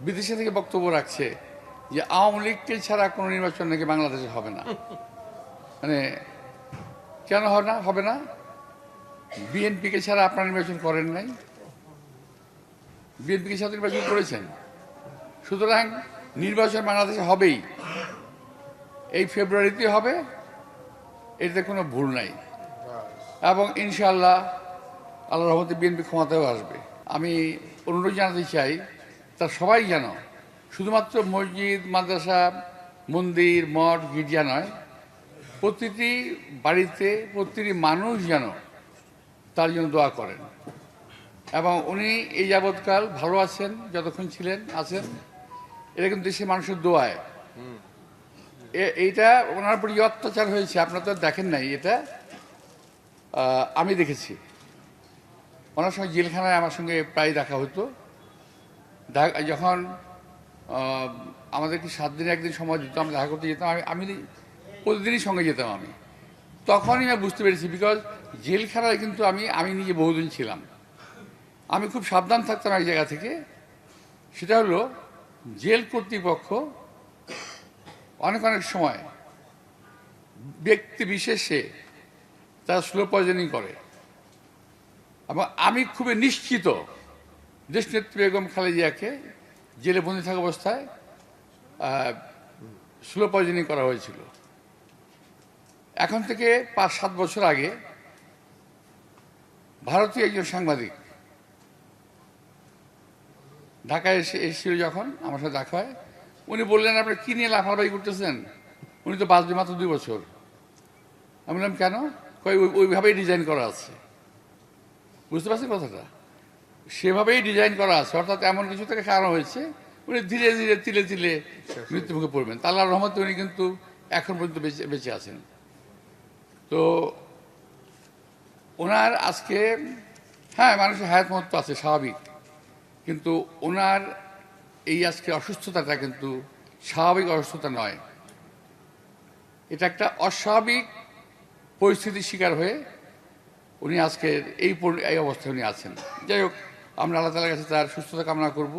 বিদেশে থেকে বক্তব্য রাখছে যে আওয়ামী লীগকে ছাড়া কোনো নির্বাচন নাকি বাংলাদেশে হবে না। মানে কেন হবে না? হবে না? বিএনপিকে ছাড়া আপনারা নির্বাচন করেন নাই? বিএনপিকে সাথে নির্বাচন করেছেন। সুতরাং নির্বাচন বাংলাদেশে হবেই। এই ফেব্রুয়ারিতে হবে, এতে কোনো ভুল নাই। এবং ইনশাল্লাহ আল্লাহ রহমতে বিএনপি ক্ষমতাও আসবে। আমি অনুরোধ জানাতে চাই তার সবাই যেন, শুধুমাত্র মসজিদ, মাদ্রাসা, মন্দির, মঠ, গির্জা নয়, প্রতিটি বাড়িতে প্রতিটি মানুষ যেন তার জন্য দোয়া করেন। এবং উনি এই যাবৎকাল ভালো আছেন, যতক্ষণ ছিলেন, আছেন। এটা কিন্তু দেশের মানুষের দোয়ায়। এইটা ওনার উপর অত্যাচার হয়েছে, আপনারা তো দেখেন নাই এটা। আমি দেখেছি। ওনার সঙ্গে জেলখানায় আমার সঙ্গে প্রায় দেখা হতো। যখন আমাদেরকে সাত দিনে একদিন সময় দিত আমরা দেখা করতে যেতাম, আমি আমি প্রতিদিনই সঙ্গে যেতাম আমি। তখনই আমি বুঝতে পেরেছি বিকজ জেলখানায় কিন্তু আমি আমি নিজে বহুদিন ছিলাম। আমি খুব সাবধান থাকতাম এক জায়গা থেকে। সেটা হলো, জেল কর্তৃপক্ষ অনেক অনেক সময় ব্যক্তি বিশেষে তারা স্লো পয়জনিং করে। এবং আমি খুবই নিশ্চিত দেশনেত্রী বেগম খালেদিয়াকে জেলে বন্দি থাকা অবস্থায় স্লো পয়জনিং করা হয়েছিল। এখন থেকে পাঁচ সাত বছর আগে ভারতীয় একজন সাংবাদিক ঢাকায় এসে এসেছিল যখন, আমার সাথে দেখা হয়, উনি বললেন, আপনি কি নিয়ে লাফালাফি করতেছেন? উনি তো বাঁচবে মাত্র দুই বছর। আমি বললাম, কেন? ওই- ওইভাবেই ডিজাইন করা আছে। বুঝতে পারছেন কথাটা? সেভাবেই ডিজাইন করা আছে। অর্থাৎ এমন কিছু থেকে কারণ হয়েছে, উনি ধীরে ধীরে, তিলে তিলে মৃত্যুমুখে পড়বেন। তা আল্লাহর রহমতে উনি কিন্তু এখন পর্যন্ত বেঁচে বেঁচে আছেন। তো ওনার আজকে হ্যাঁ মানুষের হায়াত মহত্ব আছে, স্বাভাবিক। কিন্তু ওনার এই আজকে অসুস্থতাটা কিন্তু স্বাভাবিক অসুস্থতা নয়। এটা একটা অস্বাভাবিক পরিস্থিতির শিকার হয়ে উনি আজকের এই এই অবস্থায় উনি আছেন। যাই হোক আমরা আল্লাহ তালার কাছে তার সুস্থতা কামনা করব।